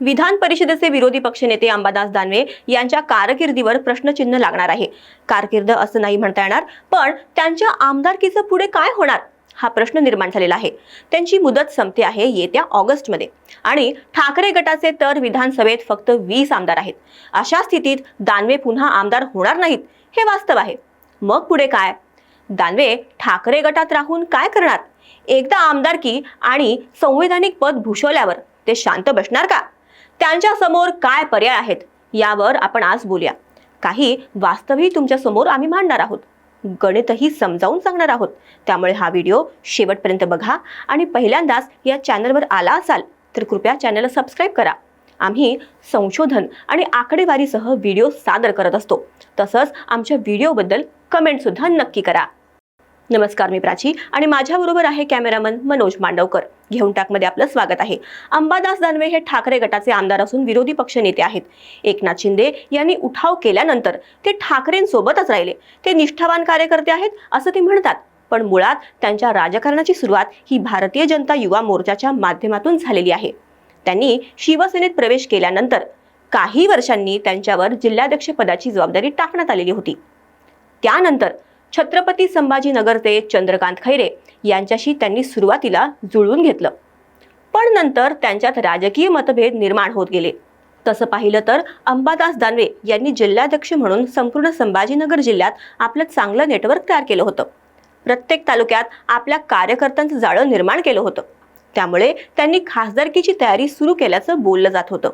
विधान परिषदेचे विरोधी पक्षनेते अंबादास दानवे यांच्या कारकिर्दीवर प्रश्नचिन्ह लागणार आहे. कारकिर्द असं नाही म्हणता येणार पण त्यांच्या आमदारकीचं पुढे काय होणार? हा प्रश्न निर्माण झालेला आहे. त्यांची मुदत संपते आहे येत्या ऑगस्टमध्ये. आणि ठाकरे गटाचे तर विधानसभेत फक्त वीस आमदार आहेत. अशा स्थितीत दानवे पुन्हा आमदार होणार नाहीत हे वास्तव आहे. मग पुढे काय? दानवे ठाकरे गटात राहून काय करणार? एकदा आमदारकी आणि संवैधानिक पद भूषवल्यावर ते शांत बसणार का? त्यांच्यासमोर काय पर्याय आहेत यावर आपण आज बोलूया. काही वास्तवही तुमच्यासमोर आम्ही मांडणार आहोत. गणितही समजावून सांगणार आहोत. त्यामुळे हा व्हिडिओ शेवटपर्यंत बघा आणि पहिल्यांदाच या चॅनलवर आला असाल तर कृपया चॅनलला सबस्क्राईब करा. आम्ही संशोधन आणि आकडेवारीसह व्हिडिओ सादर करत असतो. तसंच आमच्या व्हिडिओबद्दल कमेंटसुद्धा नक्की करा. नमस्कार मी प्राची आणि माझ्याबरोबर आहे कॅमेरामन मनोज मांडवकर. घेऊन टाकमध्ये आपलं स्वागत आहे. अंबादास दानवे हे ठाकरे गटाचे आमदार असून विरोधी पक्ष नेते आहेत. एकनाथ शिंदे यांनी उठाव केल्यानंतर ते ठाकरेंसोबतच राहिले. ते निष्ठावान कार्यकर्ते आहेत असं ते म्हणतात. पण मुळात त्यांच्या राजकारणाची सुरुवात ही भारतीय जनता युवा मोर्चाच्या माध्यमातून झालेली आहे. त्यांनी शिवसेनेत प्रवेश केल्यानंतर काही वर्षांनी त्यांच्यावर जिल्हाध्यक्ष पदाची जबाबदारी टाकण्यात आलेली होती. त्यानंतर छत्रपती संभाजीनगरचे चंद्रकांत खैरे यांच्याशी त्यांनी सुरुवातीला जुळवून घेतलं. पण नंतर त्यांच्यात राजकीय मतभेद निर्माण होत गेले. तसं पाहिलं तर अंबादास दानवे यांनी जिल्हाध्यक्ष म्हणून संपूर्ण संभाजीनगर जिल्ह्यात आपलं चांगलं नेटवर्क तयार केलं होतं. प्रत्येक तालुक्यात आपल्या कार्यकर्त्यांचं जाळं निर्माण केलं होतं. त्यामुळे त्यांनी खासदारकीची तयारी सुरू केल्याचं बोललं जात होतं.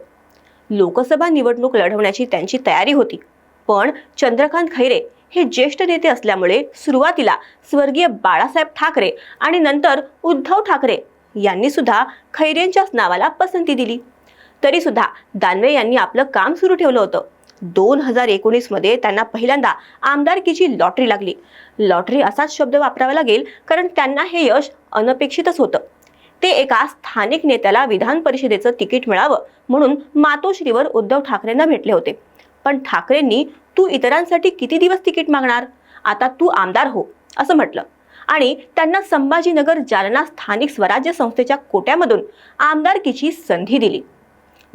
लोकसभा निवडणूक लढवण्याची त्यांची तयारी होती. पण चंद्रकांत खैरे हे ज्येष्ठ नेते असल्यामुळे सुरुवातीला स्वर्गीय बाळासाहेब ठाकरे आणि नंतर उद्धव ठाकरे यांनी सुद्धा खैरेंच्याच नावाला पसंती दिली. तरी सुद्धा दानवे यांनी आपलं काम सुरू ठेवलं होतं. दोन हजार एकोणीसमध्ये त्यांना पहिल्यांदा आमदारकीची लॉटरी लागली. लॉटरी असाच शब्द वापरावा लागेल कारण त्यांना हे यश अनपेक्षितच होतं. ते एका स्थानिक नेत्याला विधान परिषदेचं तिकीट मिळावं म्हणून मातोश्रीवर उद्धव ठाकरेंना भेटले होते. पण ठाकरेंनी तू इतरांसाठी किती दिवस तिकीट मागणार? आता तू आमदार हो असं म्हटलं. आणि त्यांना संभाजीनगर जालना स्थानिक स्वराज्य संस्थेच्या कोट्यामधून आमदारकीची संधी दिली.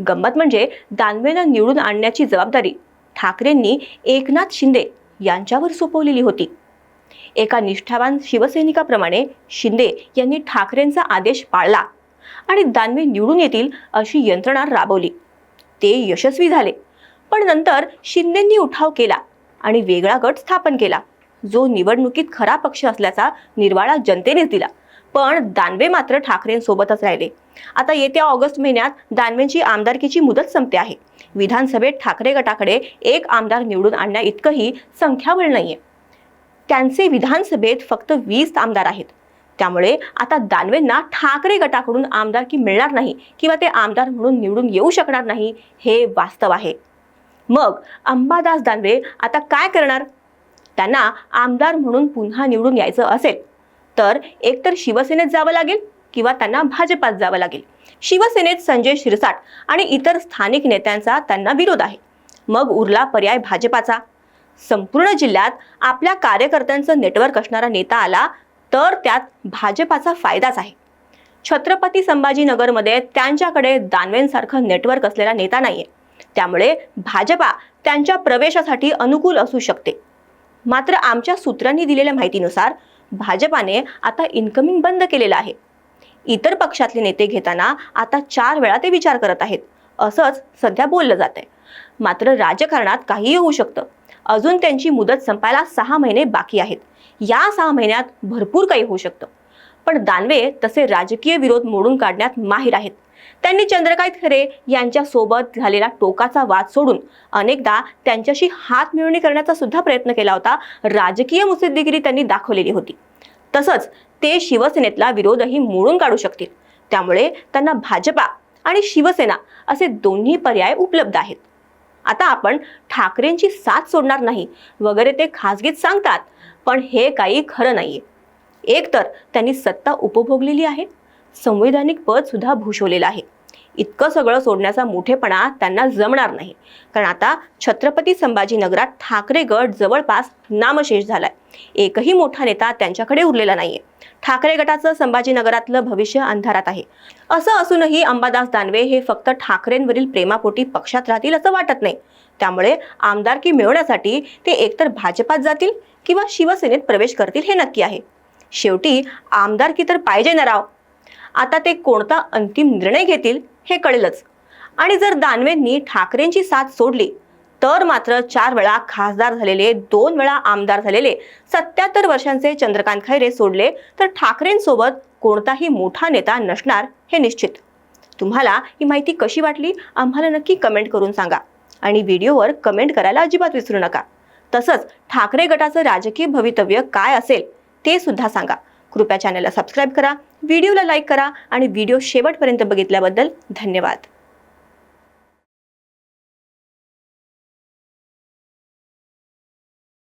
गंमत म्हणजे दानवेंना निवडून आणण्याची जबाबदारी ठाकरेंनी एकनाथ शिंदे यांच्यावर सोपवलेली होती. एका निष्ठावान शिवसैनिकाप्रमाणे शिंदे यांनी ठाकरेंचा आदेश पाळला आणि दानवे निवडून येतील अशी यंत्रणा राबवली. ते यशस्वी झाले. पण नंतर शिंदेंनी उठाव केला आणि वेगळा गट स्थापन केला. जो निवडणुकीत खरा पक्ष असल्याचा निर्वाळा जनतेनेच दिला. पण दानवे मात्र ठाकरेंसोबतच राहिले. आता येत्या ऑगस्ट महिन्यात दानवेंची आमदारकीची मुदत संपते आहे. विधानसभेत ठाकरे गटाकडे एक आमदार निवडून आणण्या इतकंही संख्याबळ नाहीये. त्यांचे विधानसभेत फक्त वीस आमदार आहेत. त्यामुळे आता दानवेंना ठाकरे गटाकडून आमदारकी मिळणार नाही किंवा ते आमदार म्हणून निवडून येऊ शकणार नाही हे वास्तव आहे. मग अंबादास दानवे आता काय करणार? त्यांना आमदार म्हणून पुन्हा निवडून यायचं असेल तर एकतर शिवसेनेत जावं लागेल किंवा त्यांना भाजपात जावं लागेल. शिवसेनेत संजय शिरसाट आणि इतर स्थानिक नेत्यांचा त्यांना विरोध आहे. मग उरला पर्याय भाजपाचा. संपूर्ण जिल्ह्यात आपल्या कार्यकर्त्यांचं नेटवर्क असणारा नेता आला तर त्यात भाजपाचा फायदाच आहे. छत्रपती संभाजीनगरमध्ये त्यांच्याकडे दानवेंसारखं नेटवर्क असलेला नेता नाहीये. त्यामुळे भाजपा त्यांच्या प्रवेशासाठी अनुकूल असू शकते. मात्र आमच्या सूत्रांनी दिलेल्या माहितीनुसार भाजपाने आता इन्कमिंग बंद केलेलं आहे. इतर पक्षातले नेते घेताना आता चार वेळा ते विचार करत आहेत. असंच सध्या बोललं जात आहे मात्र राजकारणात काहीही होऊ शकतं. अजून त्यांची मुदत संपायला सहा महिने बाकी आहेत. या सहा महिन्यात भरपूर काही होऊ शकतं. पण दानवे तसे राजकीय विरोध मोडून काढण्यात माहीर आहेत. त्यांनी चंद्रकांत खरे यांच्या सोबत झालेला टोकाचा वाद सोडून अनेकदा त्यांच्याशी हात मिळवणी करण्याचा सुद्धा प्रयत्न केला होता. राजकीय मुत्सद्देगिरी त्यांनी दाखवलेली होती. तसंच ते शिवसेनेतला विरोधही मोडून काढू शकतील. त्यामुळे त्यांना भाजपा आणि शिवसेना असे दोन्ही पर्याय उपलब्ध आहेत. आता आपण ठाकरेंची साथ सोडणार नाही वगैरे ते खासगीत सांगतात पण हे काही खरं नाहीये. एक तर त्यांनी सत्ता उपभोगलेली आहे. संवैधानिक पद सुद्धा भूषवलेलं आहे. इतकं सगळं सोडण्याचा मोठेपणा त्यांना जमणार नाही. कारण आता छत्रपती संभाजीनगरात ठाकरे गट जवळपास नामशेष झालाय. एकही मोठा नेता त्यांच्याकडे उरलेला नाहीये. ठाकरे गटाचं संभाजीनगरातलं भविष्य अंधारात आहे. असं असूनही अंबादास दानवे हे फक्त ठाकरेंवरील प्रेमापोटी पक्षात राहतील असं वाटत नाही. त्यामुळे आमदारकी मिळवण्यासाठी ते एकतर भाजपात जातील किंवा शिवसेनेत प्रवेश करतील हे नक्की आहे. शेवटी आमदारकी तर पाहिजे ना राव. आता ते कोणता अंतिम निर्णय घेतील हे कळेलच. आणि जर दानवेंनी ठाकरेंची साथ सोडली तर मात्र चार वेळा खासदार झालेले दोन वेळा आमदार झालेले सत्याहत्तर वर्षांचे चंद्रकांत खैरे सोडले तर ठाकरेंसोबत कोणताही मोठा नेता नसणार हे निश्चित. तुम्हाला ही माहिती कशी वाटली? आम्हाला नक्की कमेंट करून सांगा. आणि व्हिडिओवर कमेंट करायला अजिबात विसरू नका. तसंच ठाकरे गटाचं राजकीय भवितव्य काय असेल ते सुद्धा सांगा. कृपया चॅनलला सबस्क्राईब करा व्हिडिओला लाईक करा आणि व्हिडिओ शेवटपर्यंत बघितल्याबद्दल धन्यवाद.